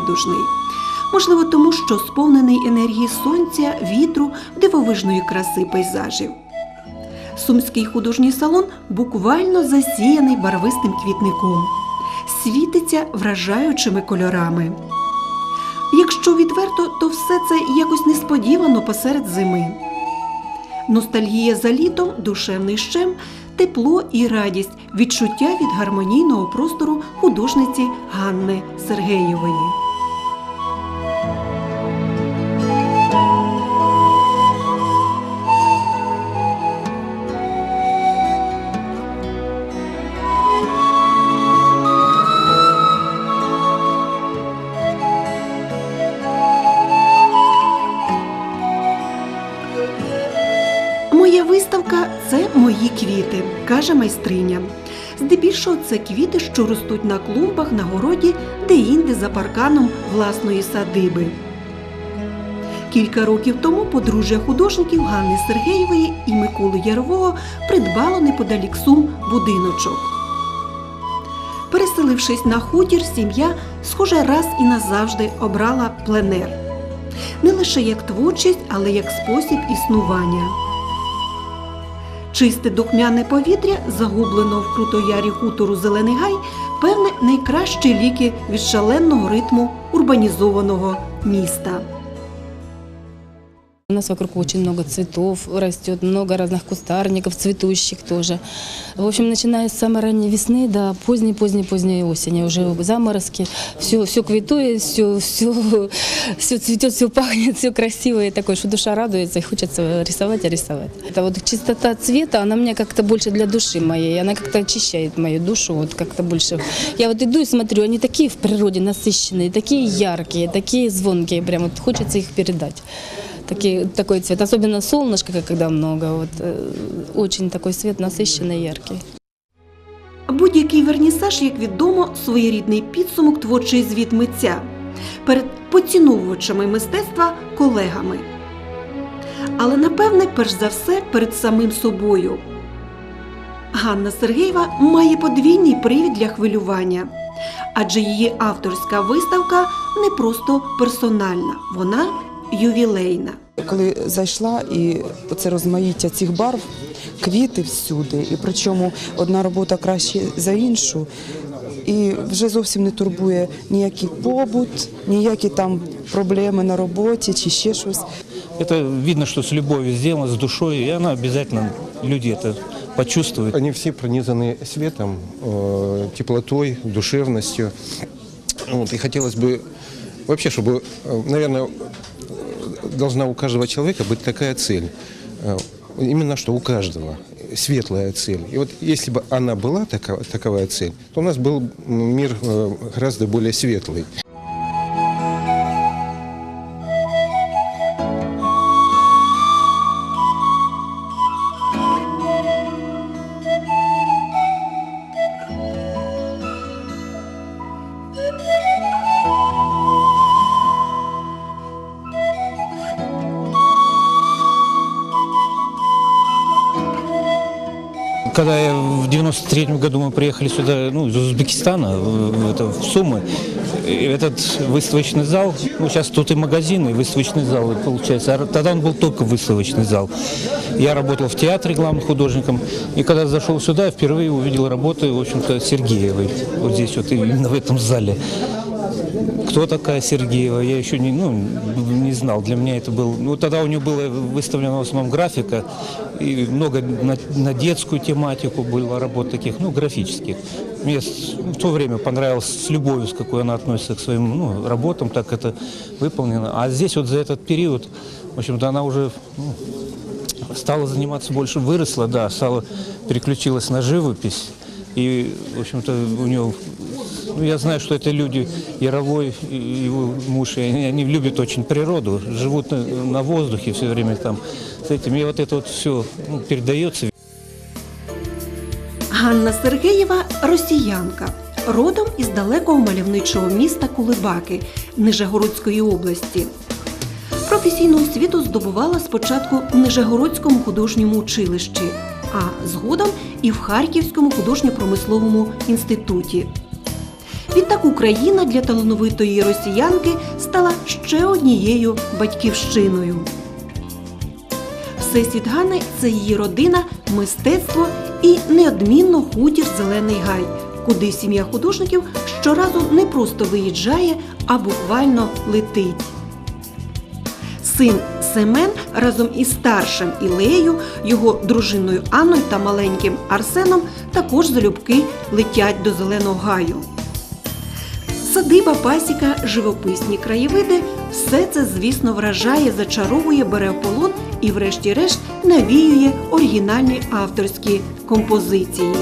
І. Можливо, тому що сповнений енергії сонця, вітру, дивовижної краси пейзажів. Сумський художній салон буквально засіяний барвистим квітником, світиться вражаючими кольорами. Якщо відверто, то все це якось несподівано посеред зими. Ностальгія за літом, душевний щем, тепло і радість, відчуття від гармонійного простору художниці Ганни Сергеєвої. Моя виставка це мої квіти, каже майстриня. Здебільшого це квіти, що ростуть на клумбах на городі, де інде за парканом власної садиби. Кілька років тому подружжя художників Ганни Сергеєвої і Миколи Ярового придбало неподалік Сум будиночок. Переселившись на хутір, сім'я, схоже, раз і назавжди обрала пленер. Не лише як творчість, але як спосіб існування. Чисте духмяне повітря, загублено в крутоярі хутору Зелений Гай, певне, найкращі ліки від шаленого ритму урбанізованого міста. У нас вокруг очень много цветов растет, много разных кустарников, цветущих тоже. В общем, начиная с самой ранней весны до поздней-поздней-поздней осени, уже заморозки, все, все квитует, все, все, все цветет, все пахнет, все красиво, и такое, что душа радуется, и хочется рисовать и рисовать. Это вот чистота цвета, она мне как-то больше для души моей, она как-то очищает мою душу, вот как-то больше. Я вот иду и смотрю, они такие в природе насыщенные, такие яркие, такие звонкие, прям вот хочется их передать. Такие, такой цвет, особенно солнышко, как когда много, вот, э, очень такой свет насыщенный, яркий. Будь-який вернісаж, як відомо, своєрідний підсумок творчий звіт митця перед поціновувачами мистецтва колегами. Але напевне, перш за все, перед самим собою. Ганна Сергієва має подвійний привід для хвилювання, адже її авторська виставка не просто персональна, вона ювілейна. Коли зайшла і це розмаїття цих барв, квіти всюди, і причому одна робота краще за іншу. І вже зовсім не турбує ніякий побут, ніякі там проблеми на роботі чи ще щось. Это видно, что с любовью сделано, с душой, и она обязательно, люди это почувствуют. Они все пронизаны светом, э, теплотой, душевностью. Вот, и хотелось бы вообще, чтобы, э, наверное, э, должна у каждого человека быть такая цель. Э, Именно что у каждого светлая цель. И вот если бы она была такова, таковая цель, то у нас был м, мир э, гораздо более светлый. Когда я в 93 году мы приехали сюда, ну, из Узбекистана, в, в это, в Сумы, и этот выставочный зал, ну, сейчас тут и магазин, и выставочный зал, получается. А тогда он был только выставочный зал. Я работал в театре главным художником, и когда зашел сюда, впервые увидел работы, в общем-то, Сергеевой, вот здесь вот, именно в этом зале. кто такая Сергеева, я еще не, ну, не знал. Для меня это был... Ну, тогда у нее было выставлено в основном графика, и много на, на детскую тематику было работ таких, ну, графических. Мне с- в то время понравилось с любовью, с какой она относится к своим ну, работам, так это выполнено. А здесь вот за этот период, в общем-то, она уже ну, стала заниматься больше, выросла, да, стала, переключилась на живопись. И, в общем-то, у нее, ну, я знаю, что это люди, Яровой и его муж, и они, они любят очень природу, живут на, на воздухе все время там с этим. И вот это вот все ну, передается. Ганна Сергеєва росіянка, родом із далекого мальовничого міста Кулебаки Нижегородської області. Професійну освіту здобувала спочатку в Нижегородському художньому училищі, а згодом і в Харківському художньо-промисловому інституті. Відтак Україна для талановитої росіянки стала ще однією батьківщиною. Всесвіт Гани це її родина, мистецтво і неодмінно хутір Зелений Гай, куди сім'я художників щоразу не просто виїжджає, а буквально летить. Син Семен разом із старшим Ілею, його дружиною Анною та маленьким Арсеном також залюбки летять до Зеленого Гаю. Садиба, пасіка, живописні краєвиди все це, звісно, вражає, зачаровує, бере полон і, врешті-решт, навіює оригінальні авторські композиції.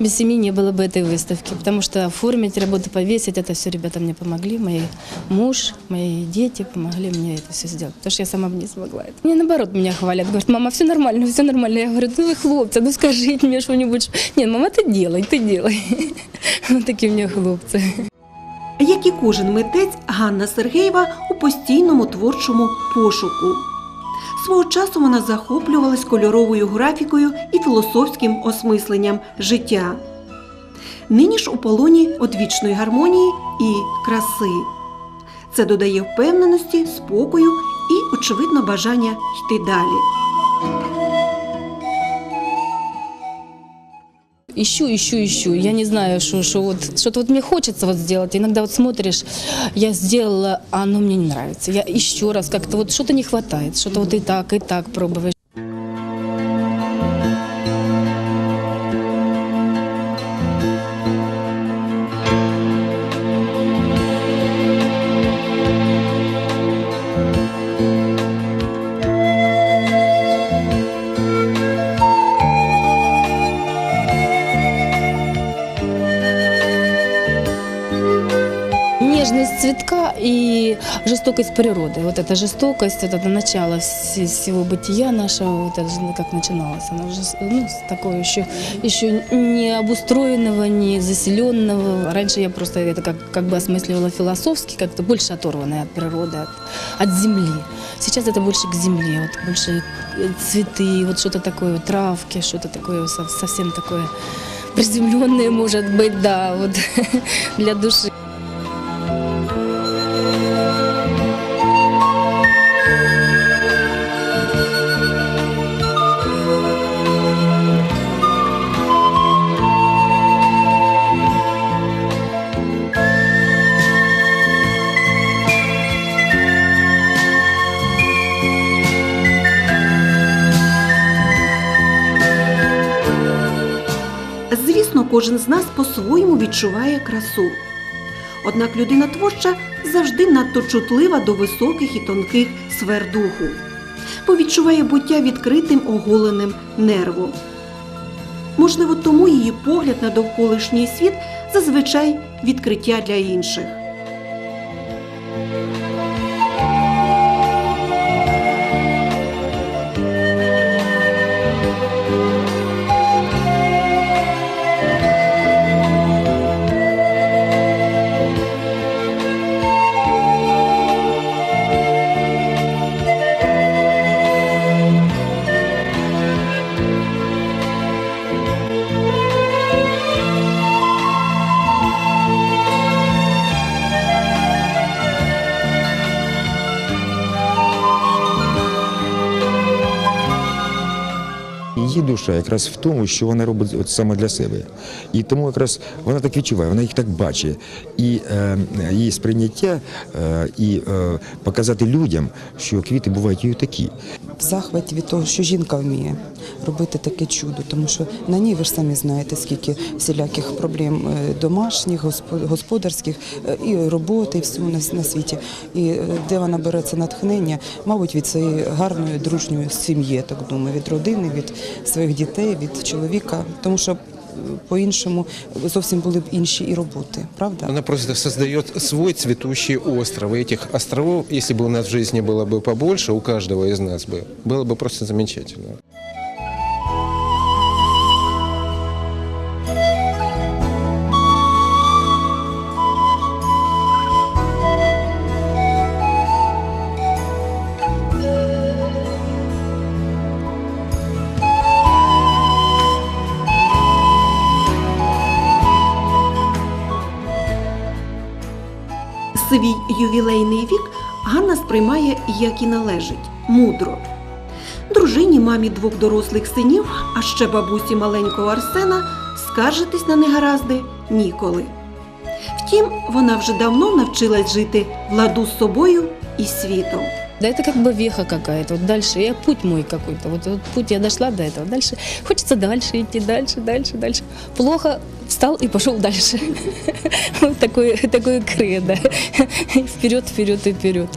Без семьи не было бы этой выставки, потому что оформить работу, повесить, это все ребята мне помогли. Мой муж, мои дети помогли мне это все сделать, потому что я сама бы не смогла это. Мне наоборот меня хвалят, говорят, мама, все нормально, все нормально. Я говорю, ну вы хлопцы, ну скажите мне что-нибудь. Нет, мама, ты делай, ты делай. Вот такие у меня хлопцы. Як і кожен митець, Ганна Сергеєва у постійному творчому пошуку. Свого часу вона захоплювалась кольоровою графікою і філософським осмисленням життя. Нині ж у полоні одвічної гармонії і краси. Це додає впевненості, спокою і, очевидно, бажання йти далі. Ищу, ищу, ищу. Я не знаю, что, что вот что-то вот мне хочется вот сделать. Иногда вот смотришь, я сделала, а оно мне не нравится. Я еще раз как-то вот что-то не хватает, что-то вот и так, и так пробуешь. жестокость природы. Вот эта жестокость, вот это начало вс- всего бытия нашего, вот это же как начиналось. Оно уже с- ну, с такого еще, еще не обустроенного, не заселенного. Раньше я просто это как, как бы осмысливала философски, как-то больше оторванное от природы, от, от земли. Сейчас это больше к земле, вот больше э, цветы, вот что-то такое, вот травки, что-то такое со- совсем такое приземленное, может быть, да, вот для души. Звісно, кожен з нас по-своєму відчуває красу. Однак людина творча завжди надто чутлива до високих і тонких сфер духу, повідчуває буття відкритим оголеним нервом. Можливо, тому її погляд на довколишній світ зазвичай відкриття для інших. Її душа якраз в тому, що вона робить от саме для себе. І тому якраз вона так відчуває, вона їх так бачить. І е, її сприйняття е, і е, показати людям, що квіти бувають і такі. В захваті від того, що жінка вміє робити таке чудо, тому що на ній ви ж самі знаєте, скільки всіляких проблем е, домашніх, госпо- господарських е, і роботи, і всього на, світі. І е, де вона бере це натхнення, мабуть, від своєї гарної дружньої сім'ї, так думаю, від родини, від своїх дітей, від чоловіка, тому що е, По-іншому зовсім були б інші і роботи, правда? Она просто создает свой цветущий остров. И этих островов, если бы у нас в жизни было бы побольше, у каждого из нас бы, было бы просто замечательно. Свій ювілейний вік Ганна сприймає, як і належить, мудро. Дружині, мамі двох дорослих синів, а ще бабусі маленького Арсена, скаржитись на негаразди ніколи. Втім, вона вже давно навчилась жити в ладу з собою і світом. Да это как бы веха какая-то. Вот дальше я путь мой какой-то. Вот, вот путь я дошла до этого. Дальше хочется дальше идти, дальше, дальше, дальше. Плохо встал и пошел дальше. Вот такое, такое кредо. Вперед, вперед и вперед.